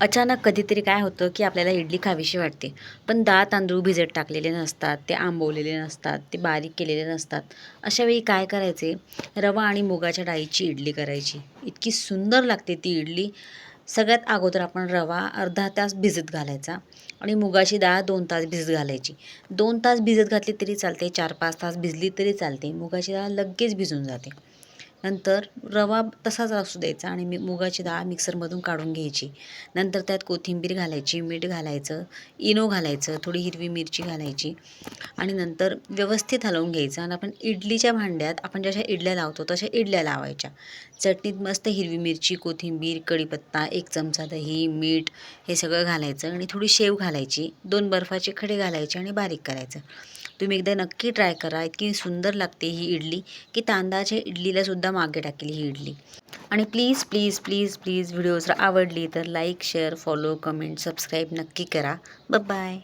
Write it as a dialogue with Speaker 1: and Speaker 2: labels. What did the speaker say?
Speaker 1: अचानक कधीतरी काय होतं की आपल्याला इडली खावीशी वाटते. पण डाळ तांदूळ भिजत टाकलेले नसतात ते आंबवलेले नसतात ते बारीक केलेले नसतात. अशा वेळी काय करायचे? रवा आणि मुगाच्या डाळीची इडली करायची. इतकी सुंदर लागते ती इडली. सगळ्यात अगोदर आपण रवा अर्धा तास भिजत घालायचा आणि मुगाची डाळ दोन तास भिजत घालायची. दोन तास भिजत घातली तरी चालते चार पाच तास भिजली तरी चालते. मुगाची डाळ लगेच भिजून जाते. नंतर रवा तसाच असू द्यायचा आणि मी मुगाची डाळ मिक्सरमधून काढून घ्यायची. नंतर त्यात कोथिंबीर घालायची मीठ घालायचं इनो घालायचं थोडी हिरवी मिरची घालायची आणि नंतर व्यवस्थित हलवून घ्यायचं आणि आपण इडलीच्या भांड्यात आपण जशा इडल्या लावतो तशा इडल्या लावायच्या. चटणीत मस्त हिरवी मिरची कोथिंबीर कढीपत्ता एक चमचा दही मीठ हे सगळं घालायचं आणि थोडी शेव घालायची. दोन बर्फाचे खडे घालायचे आणि बारीक करायचं. तुम्ही एकदा नक्की ट्राय करा इतकी सुंदर लागते ही इडली की तांदळाच्या इडलीलासुद्धा एकदा मागे टाकेल ही इडली. आणि please please please please video जर आवडली तर like share follow comment subscribe नक्की करा. बाय